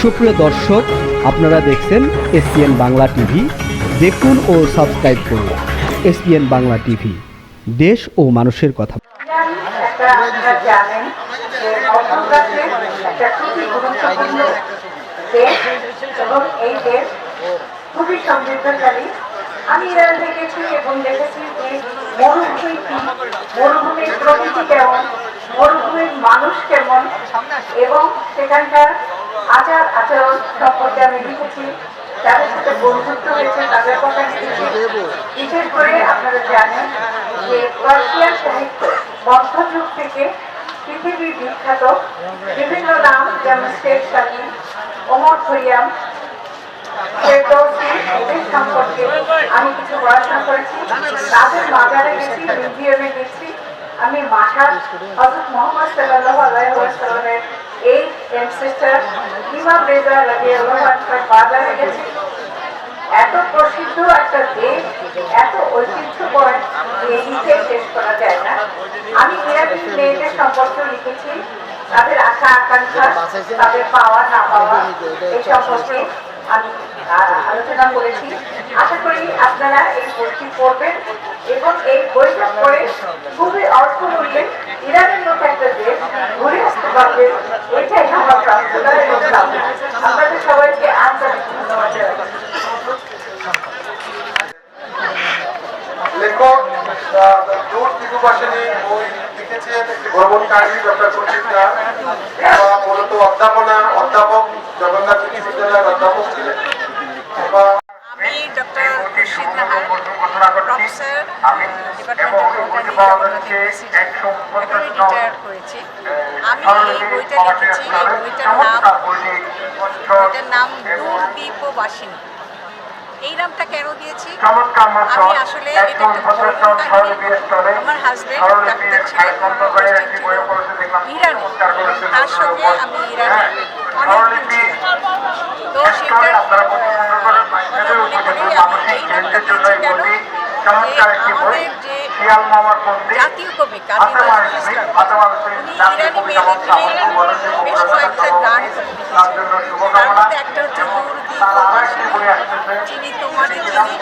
সুপ্রিয় দর্শক, আপনারা দেখছেন এসপিএন বাংলা টিভি। দেখুন ও সাবস্ক্রাইব করুন এসপিএন বাংলা টিভি। দেশ ও মানুষের কথা। খুবই সমৃদ্ধশালী আমি ইরান দেখেছি এবং দেখেছি যে মরুভূমি কি মরুভূমির প্রকৃতি কেমন মরুভূমির মানুষ কেমন এবং সেখানকার আচার, আচরণ সম্পর্কে আমি লিখেছি। যাদের সাথে বন্ধুত্ব হয়েছে, তাদের কথা লিখেছি। বিশেষ করে আপনারা জানেন যে রাশিয়ার সাহিত্য মধ্যযুগ থেকে পৃথিবীর বিখ্যাত বিভিন্ন নাম, যেমন শেখ সাদি ওমর খৈয়াম এদের সম্পর্কে আমি কিছু পড়াশোনা করেছি। তাদের মাজারে গেছি, মিউজিয়ামে গেছি। আমি মাসার হজরত মোহাম্মদ সাল্লাহ আলাইসাল্লামের এই বাজারে গেছি এত প্রসিদ্ধ একটা দেশ, এত ঐতিহ্যময় শেষ করা যায় না। আমি ইরানি মেয়েদের সম্পর্কে লিখেছি, তাদের আশা, আকাঙ্ক্ষা, তাদের পাওয়া, না পাওয়া, এই সম্পর্কে আমি আলোচনা করেছি। আশা করি আপনারা এই বইটি পড়বেন এবং এই বইটা পড়ে খুবই অর্থ মূল্যে ইরানের মতো একটা দেশ ঘুরে আসতে পারবে এটাই আমার প্রার্থনা এবং কামনা। আপনাদের সবাইকে আন্তরিক ধন্যবাদ জানাচ্ছি লেখক আহ, দূর বই লিখেছেন একটি ভ্রমণকারী ডক্টর সুচিত্রা মূলত অধ্যাপনা অধ্যাপক জগন্নাথ বিশ্ববিদ্যালয়ের অধ্যাপক ছিলেন। আমি ডক্টর খুরশিদ নাহার প্রফেসর করেছি। আমি এই বইটা লিখেছি এই বইটার নাম বইটার নাম দূরদীপবাসিনী এই নামটা কেন দিয়েছি? আমি আসলে এটা একটা। আমার হাজবেন্ড ডাক্তার ছিলেন ইরানে তার সঙ্গে আমি ইরানে হ্যাঁ, অনেক দিন ছিলাম। তো সেটা কথা মনে করি আমি এই নামটা দিয়েছি কেন? যে আমাদের যে জাতীয় কবি কাজী আসামা নজরুল ইসলাম উনি ইরানি মেয়েদের বেশ কয়েকটা গান তার লিখেছেন। তার মধ্যে একটা হচ্ছে তার আরও একটি বই আসতেছে চিনি তোমারে চিনি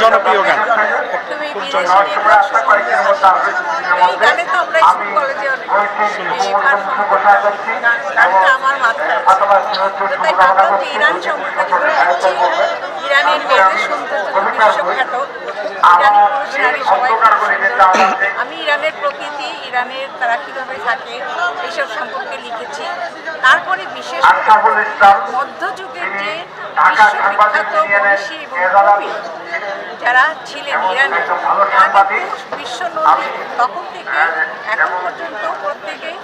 জনপ্রিয় গান। তুমি এই গানে তো আমরা স্কুল কলেজে অনেক গানটা আমার মাথায় তো ইরান সম্পর্কে করবে ইরানের মেয়েদের আমি বিশ্বখ্যাত। ইরানের প্রকৃতি ইরানের তারা কীভাবে থাকে এইসব সম্পর্কে লিখেছি। তারপরে বিশেষ করে সাংবাদিক ইউনিয়নের এবং কবি যারা ছিলেন ইরানে। কিন্তু বিশ্ব নদী তখন থেকে হ্যাঁ, এখন পর্যন্ত প্রত্যেকেই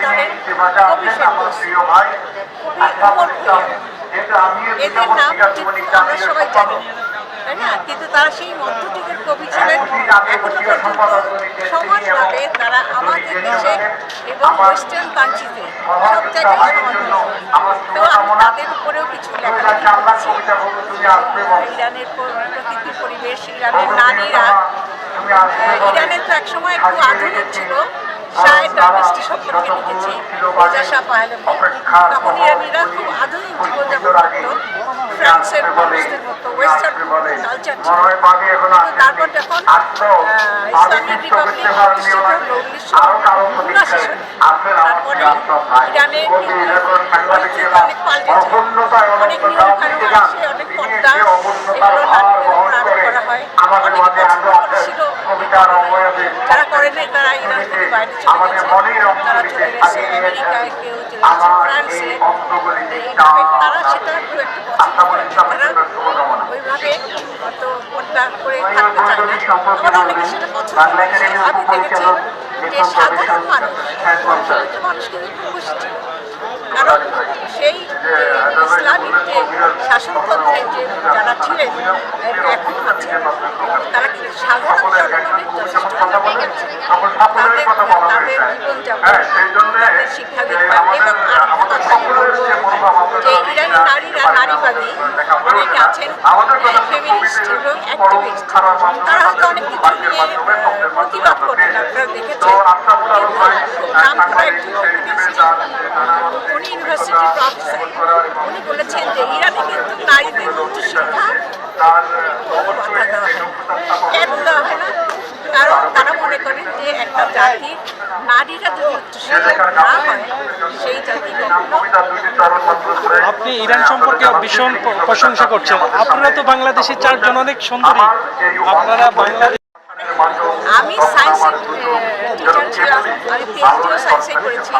যেমন কবি কবি আমিও এদের নাম কিন্তু আমরা সবাই জানি। তাই না কিন্তু তারা সেই মধ্যযুগের কবি ছিলেন এখনও পর্যন্ত দৈনিক তারা আমাদের দেশে এবং ওয়েস্টার্ন কান্ট্রিতে সব জায়গায় হয় তাদের উপরেও কিছু লেখালেখি করছি। ইরানের প্রকৃতি পরিবেশ, ইরানের নারীরা ইরানের তো একসময় একটু আধুনিক ছিল। তারা রামিস্টি সম্পর্কে লিখেছি। পাহলেভি অপেক্ষা তখন ইরানিরা খুব আধুনিক জীবনযাপন করত। ফ্রান্সের মানুষদের মতো ওয়েস্টার্ন কালচার ছিল। কিন্তু তারপর যখন ইসলামিক রিপাবলিক প্রতিষ্ঠিত। হলো উনিশশো উনআশি সালে তারপরে লেখক, সাংবাদিকেরা অনেক পাল্টেছে অনেক নিয়ম কানুন আসে অনেক পর্দা এগুলো নারীদের করা হয়। অনেক ছিল। যারা করে নাই তারা ইরান থেকে বাইরে চলে গেছে। তারা চলে গেছে আমেরিকায় কেউ চলে গেছে ফ্রান্সে। তারা সেটা খুব একটা পছন্দ করে তারা ওইভাবে অত পর্দা করে থাকতে চায় না। আমরা অনেকে সেটা পছন্দ বাংলা করি। আমি দেখেছি যে সাধারণ মানুষ হ্যাঁ, মানুষ কিন্তু খুব খুশি ছিল কারণ সেই ইসলামিক যে শাসনতন্ত্রের যে যারা ছিলেন এখনও আছে তারা কিন্তু সাধারণ জনগণের আরেকটা কথা আমি বলব যে ইরানি নারীরা নারীবাদী অনেকে আছেন ফেমিনিস্ট এবং অ্যাক্টিভিস্ট তারা হয়তো অনেক কিছু নিয়ে আহ, প্রতিবাদ করেন আপনারা দেখেছেন কিন্তু নাম করা একজন feminist ছিলেন। উনি ইউনিভার্সিটির প্রফেসর উনি বলেছেন যে ইরানে কিন্তু নারীদের উচ্চ শিক্ষা কোনো বাধা দেওয়া হয় না কেন দেওয়া হয় না কারণ তারা মনে করেন যে একটা জাতি নারীরা যদি না হয় সেই জাতি আপনি ইরান সম্পর্কে ভীষণ প্রশংসা করছেন। আপনারা তো বাংলাদেশের চারজন অনেক সুন্দরী। আপনারা বাংলাদেশ আমি সায়েন্সের টিচার ছিলাম আমি পিএইচডিও সায়েন্সে করেছি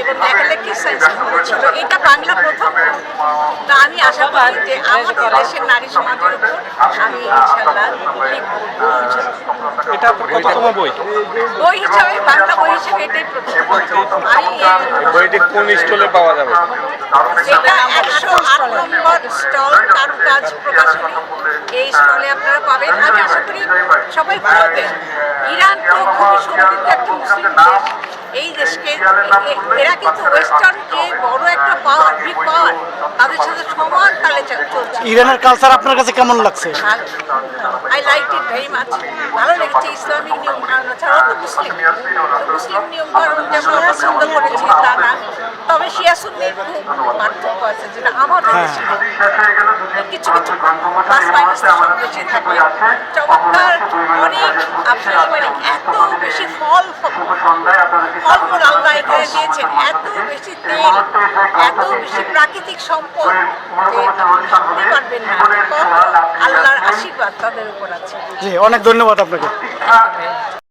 এবং লেখালেখি সায়েন্স ছিল এটা বাংলা প্রথম। তা আমি আশা করি যে আমাদের দেশের নারী সমাজের উপর আমি ইনশাল্লাহ এটা বই? বই হিসাবে বাংলা বই হিসেবে এটাই প্রথম। আমি বইটি কোন স্টলে পাওয়া যাবে? এটা একশো আট নম্বর স্টল কারুকাজ প্রকাশনী। এই স্টলে আপনারা পাবেন। আমি আশা করি সবাই পড়বেন ইরান তো খুবই সমৃদ্ধ একটা মুসলিম দেশ। এই দেশকে এরা কিন্তু ওয়েস্টার্ন যে বড় একটা পাওয়ার বিগ পাওয়ার তাদের সাথে সমান তালে চলছে। ইরানের কালচার আপনার কাছে কেমন লাগছে? I like it very much ভালো লেগেছে ইসলামিক নিয়ম কানুন ছাড়াও তো মুসলিম। মুসলিম নিয়ম কানুন যেমন পছন্দ করেছি তা না। তবে শিয়া সুন্নির খুব পার্থক্য আছে যেটা আমাদের দেশে কিছু কিছু প্লাস মাইনাস বেশি থাকে। চমৎকার। অনেক আপনার মানে এত বেশি ফল ফলমূল আল্লাহ এখানে দিয়েছেন এত বেশি তেল এত বেশি প্রাকৃতিক সম্পদ যে আপনি ভাবতে পারবেন না কত আল্লাহর আশীর্বাদ তাদের উপর আছে। জি অনেক ধন্যবাদ আপনাকে।